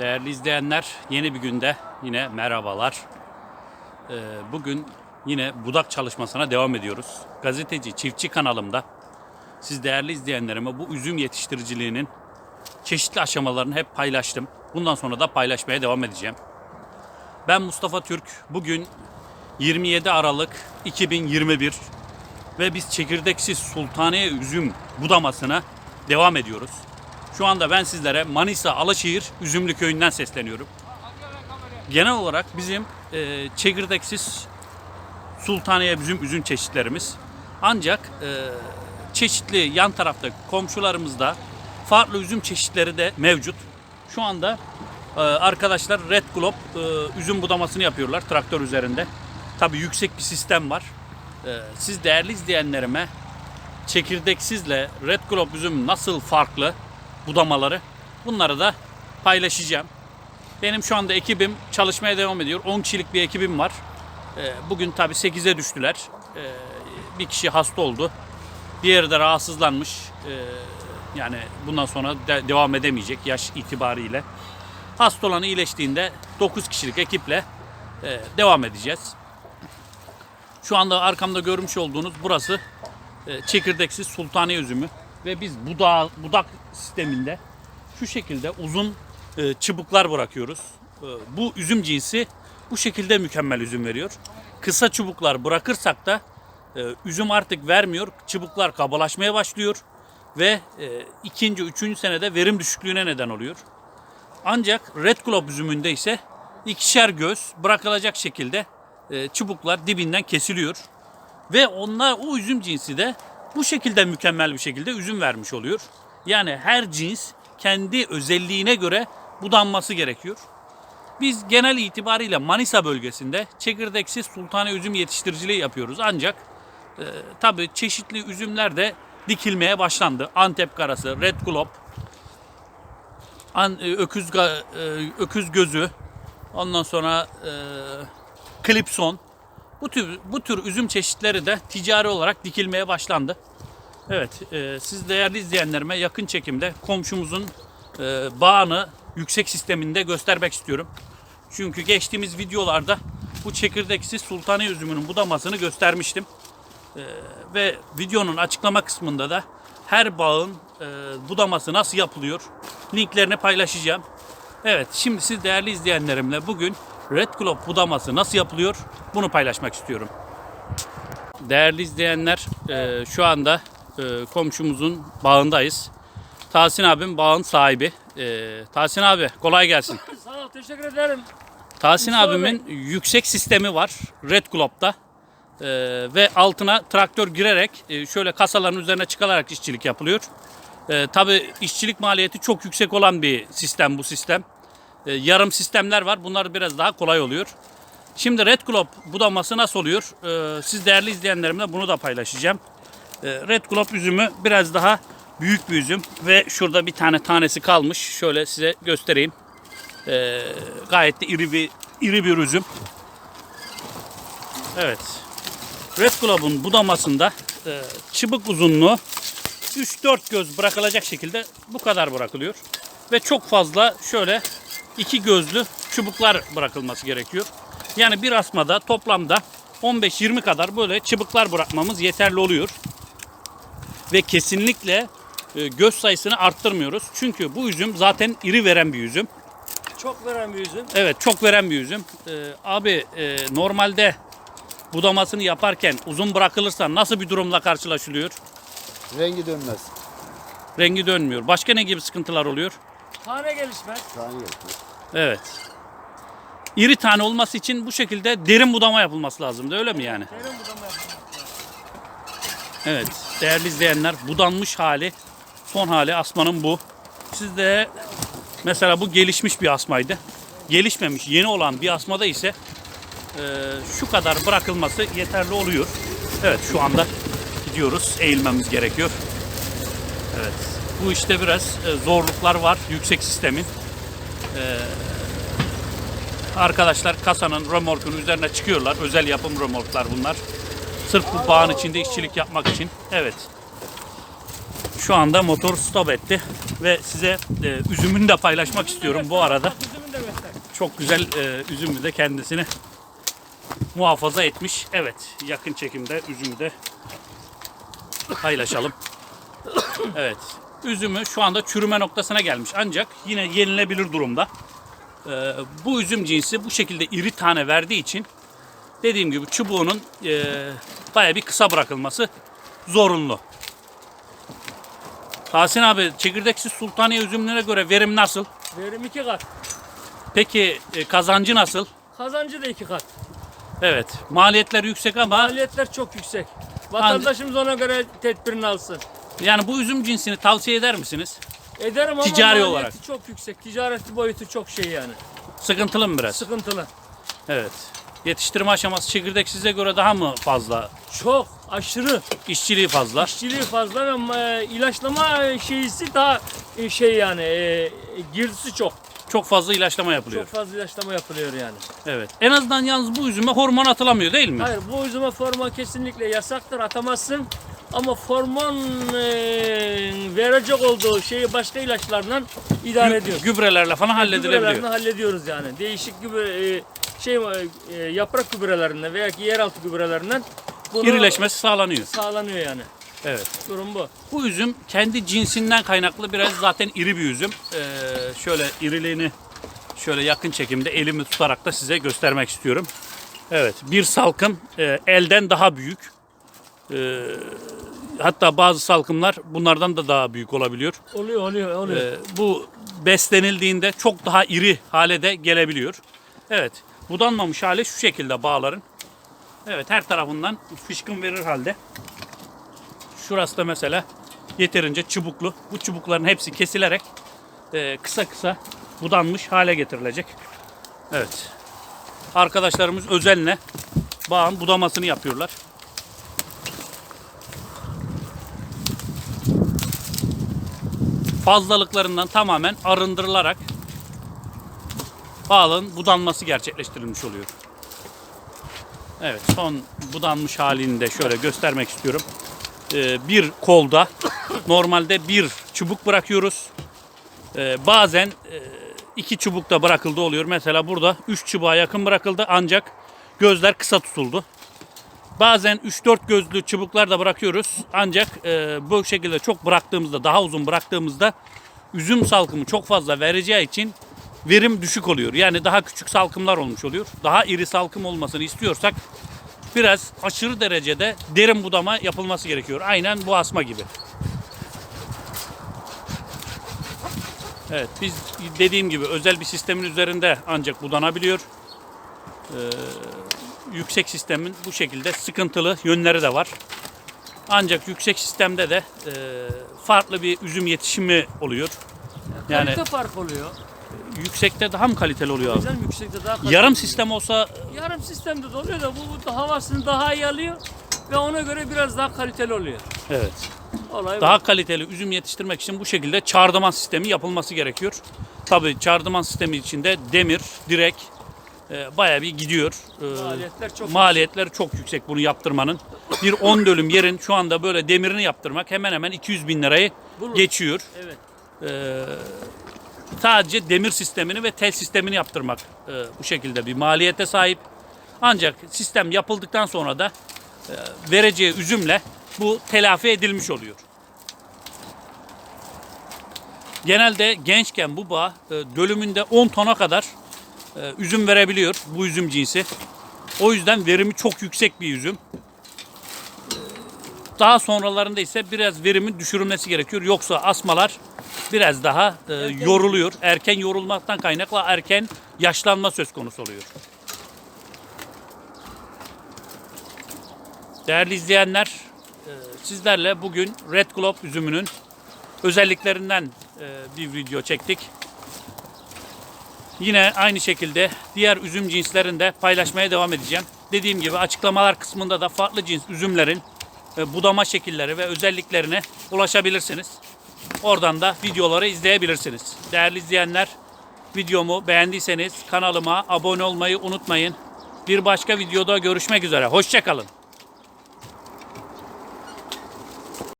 Değerli izleyenler, yeni bir günde yine merhabalar. Ee, bugün yine budak çalışmasına devam ediyoruz. Gazeteci Çiftçi kanalımda siz değerli izleyenlerime bu üzüm yetiştiriciliğinin çeşitli aşamalarını hep paylaştım. Bundan sonra da paylaşmaya devam edeceğim. Ben Mustafa Türk. Bugün 27 Aralık 2021 ve biz çekirdeksiz sultaniye üzüm budamasına devam ediyoruz. Şu anda ben sizlere Manisa Alaşehir Üzümlü Köyü'nden sesleniyorum. Genel olarak bizim e, çekirdeksiz sultaniye üzüm üzüm çeşitlerimiz ancak e, çeşitli yan tarafta komşularımızda farklı üzüm çeşitleri de mevcut. Şu anda e, arkadaşlar Red Globe e, üzüm budamasını yapıyorlar traktör üzerinde. Tabi yüksek bir sistem var. E, siz değerli izleyenlerime çekirdeksizle Red Globe üzüm nasıl farklı budamaları bunları da paylaşacağım. Benim şu anda ekibim çalışmaya devam ediyor. 10 kişilik bir ekibim var. Ee, Bugün tabi 8'e düştüler. Ee, Bir kişi hasta oldu. Diğeri de rahatsızlanmış. Ee, Yani bundan sonra de- devam edemeyecek yaş itibariyle. Hasta olan iyileştiğinde 9 kişilik ekiple e, devam edeceğiz. Şu anda arkamda görmüş olduğunuz burası e, çekirdeksiz sultaniye üzümü ve biz budağı, budak sisteminde şu şekilde uzun e, çubuklar bırakıyoruz. E, bu üzüm cinsi bu şekilde mükemmel üzüm veriyor. Kısa çubuklar bırakırsak da e, üzüm artık vermiyor. Çubuklar kabalaşmaya başlıyor ve e, ikinci, üçüncü senede verim düşüklüğüne neden oluyor. Ancak Red Globe üzümünde ise ikişer göz bırakılacak şekilde e, çubuklar dibinden kesiliyor. Ve onlar o üzüm cinsi de bu şekilde mükemmel bir şekilde üzüm vermiş oluyor. Yani her cins kendi özelliğine göre budanması gerekiyor. Biz genel itibariyle Manisa bölgesinde çekirdeksiz sultani üzüm yetiştiriciliği yapıyoruz. Ancak e, tabii çeşitli üzümler de dikilmeye başlandı. Antep karası, Red Globe, an, e, öküz, e, öküz gözü, ondan sonra e, klipson. Bu tür bu tür üzüm çeşitleri de ticari olarak dikilmeye başlandı. Evet, e, siz değerli izleyenlerime yakın çekimde komşumuzun e, bağını yüksek sisteminde göstermek istiyorum. Çünkü geçtiğimiz videolarda bu çekirdeksiz sultani üzümünün budamasını göstermiştim. E, ve videonun açıklama kısmında da her bağın e, budaması nasıl yapılıyor linklerini paylaşacağım. Evet, şimdi siz değerli izleyenlerimle bugün Red Globe budaması nasıl yapılıyor bunu paylaşmak istiyorum. Değerli izleyenler, e, şu anda e, komşumuzun bağındayız. Tahsin abim bağın sahibi. E, Tahsin abi kolay gelsin. Sağ ol, teşekkür ederim. Tahsin Mustafa abimin yüksek sistemi var Red Globe'da. E, ve altına traktör girerek e, şöyle kasaların üzerine çıkılarak işçilik yapılıyor. E, Tabi işçilik maliyeti çok yüksek olan bir sistem bu sistem. E, yarım sistemler var. Bunlar biraz daha kolay oluyor. Şimdi Red Globe budaması nasıl oluyor? E, siz değerli izleyenlerimle bunu da paylaşacağım. E, Red Globe üzümü biraz daha büyük bir üzüm ve şurada bir tane tanesi kalmış. Şöyle size göstereyim. E, gayet de iri bir iri bir üzüm. Evet. Red Globe'un budamasında e, çıbık uzunluğu 3-4 göz bırakılacak şekilde bu kadar bırakılıyor. Ve çok fazla şöyle iki gözlü çubuklar bırakılması gerekiyor. Yani bir asmada toplamda 15-20 kadar böyle çıbıklar bırakmamız yeterli oluyor. Ve kesinlikle e, göz sayısını arttırmıyoruz. Çünkü bu üzüm zaten iri veren bir üzüm. Çok veren bir üzüm. Evet çok veren bir üzüm. Ee, abi e, normalde budamasını yaparken uzun bırakılırsa nasıl bir durumla karşılaşılıyor? Rengi dönmez. Rengi dönmüyor. Başka ne gibi sıkıntılar oluyor? Tane gelişmez. Tane yapıyor. Evet. İri tane olması için bu şekilde derin budama yapılması lazım. Öyle mi yani? Derin budama yapılmak. Evet. Değerli izleyenler budanmış hali, son hali asmanın bu. Sizde mesela bu gelişmiş bir asmaydı. Gelişmemiş yeni olan bir asmada ise e, şu kadar bırakılması yeterli oluyor. Evet şu anda gidiyoruz. Eğilmemiz gerekiyor. Evet. Bu işte biraz e, zorluklar var yüksek sistemin. E, arkadaşlar kasanın römorkun üzerine çıkıyorlar. Özel yapım römorklar bunlar. Sırf bu bağın içinde işçilik yapmak için. Evet. Şu anda motor stop etti ve size e, üzümünü de paylaşmak istiyorum bu arada. Çok güzel e, üzümü de kendisini muhafaza etmiş. Evet yakın çekimde üzümü de paylaşalım. Evet üzümü şu anda çürüme noktasına gelmiş ancak yine yenilebilir durumda. E, bu üzüm cinsi bu şekilde iri tane verdiği için dediğim gibi çubuğunun e, baya bir kısa bırakılması zorunlu. Tahsin abi çekirdeksiz sultaniye üzümlerine göre verim nasıl? Verim iki kat. Peki e, kazancı nasıl? Kazancı da iki kat. Evet. Maliyetler yüksek ama Maliyetler çok yüksek. Vatandaşımız ona göre tedbirini alsın. Yani bu üzüm cinsini tavsiye eder misiniz? Ederim ama Ticari maliyeti olarak. çok yüksek. Ticareti boyutu çok şey yani. Sıkıntılı mı biraz? Sıkıntılı. Evet. Yetiştirme aşaması çekirdeksize göre daha mı fazla? Çok aşırı İşçiliği fazla. işçiliği fazla ve e, ilaçlama şeysi daha e, şey yani e, girdisi çok. Çok fazla ilaçlama yapılıyor. Çok fazla ilaçlama yapılıyor yani. Evet. En azından yalnız bu üzüme hormon atılamıyor değil mi? Hayır bu üzüme forma kesinlikle yasaktır atamazsın. Ama forman e, verecek olduğu şeyi başka ilaçlarla idare ediyoruz. gübrelerle falan halledilebiliyor. Gübrelerini hallediyoruz yani. Değişik gübre e, şey e, yaprak gübrelerinden veya ki yeraltı gübrelerinden bunu İrileşmesi sağlanıyor. sağlanıyor yani. Evet. Durum bu. Bu üzüm kendi cinsinden kaynaklı biraz zaten iri bir üzüm. Ee, şöyle iriliğini şöyle yakın çekimde elimi tutarak da size göstermek istiyorum. Evet bir salkım e, elden daha büyük. Ee, hatta bazı salkımlar bunlardan da daha büyük olabiliyor. Oluyor oluyor oluyor. Ee, bu beslenildiğinde çok daha iri hale de gelebiliyor. Evet budanmamış hali şu şekilde bağların. Evet her tarafından fışkın verir halde. Şurası da mesela yeterince çubuklu. Bu çubukların hepsi kesilerek e, kısa kısa budanmış hale getirilecek. Evet. Arkadaşlarımız özenle bağın budamasını yapıyorlar. Fazlalıklarından tamamen arındırılarak bağın budanması gerçekleştirilmiş oluyor. Evet son budanmış halini de şöyle göstermek istiyorum. Ee, bir kolda normalde bir çubuk bırakıyoruz. Ee, bazen e, iki çubuk da bırakıldı oluyor. Mesela burada üç çubuğa yakın bırakıldı ancak gözler kısa tutuldu. Bazen 3-4 gözlü çubuklar da bırakıyoruz. Ancak e, bu şekilde çok bıraktığımızda, daha uzun bıraktığımızda üzüm salkımı çok fazla vereceği için verim düşük oluyor. Yani daha küçük salkımlar olmuş oluyor. Daha iri salkım olmasını istiyorsak biraz aşırı derecede derin budama yapılması gerekiyor. Aynen bu asma gibi. Evet biz dediğim gibi özel bir sistemin üzerinde ancak budanabiliyor. Ee, yüksek sistemin bu şekilde sıkıntılı yönleri de var. Ancak yüksek sistemde de e, farklı bir üzüm yetişimi oluyor. Yani Kalite fark oluyor. yüksekte daha mı kaliteli oluyor abi? Güzel yüksekte daha kaliteli Yarım sistem olsa Yarım sistemde de oluyor da bu, bu da havasını daha iyi alıyor ve ona göre biraz daha kaliteli oluyor. evet. Olay bu. Daha kaliteli üzüm yetiştirmek için bu şekilde çardıman sistemi yapılması gerekiyor. Tabii çardıman sistemi içinde demir, direk e, bayağı bir gidiyor. E, Maliyetler çok maliyetler çok yüksek bunu yaptırmanın. Bir 10 dönüm yerin şu anda böyle demirini yaptırmak hemen hemen 200 bin lirayı Bulur. geçiyor. Evet. Ee, sadece demir sistemini ve tel sistemini yaptırmak e, bu şekilde bir maliyete sahip. Ancak sistem yapıldıktan sonra da e, vereceği üzümle bu telafi edilmiş oluyor. Genelde gençken bu bağ e, dölümünde 10 tona kadar e, üzüm verebiliyor bu üzüm cinsi. O yüzden verimi çok yüksek bir üzüm. Daha sonralarında ise biraz verimin düşürülmesi gerekiyor. Yoksa asmalar biraz daha e, yoruluyor. Erken yorulmaktan kaynaklı erken yaşlanma söz konusu oluyor. Değerli izleyenler, e, sizlerle bugün Red Globe üzümünün özelliklerinden e, bir video çektik. Yine aynı şekilde diğer üzüm cinslerinde paylaşmaya devam edeceğim. Dediğim gibi açıklamalar kısmında da farklı cins üzümlerin e, budama şekilleri ve özelliklerine ulaşabilirsiniz. Oradan da videoları izleyebilirsiniz. Değerli izleyenler, videomu beğendiyseniz kanalıma abone olmayı unutmayın. Bir başka videoda görüşmek üzere. Hoşçakalın.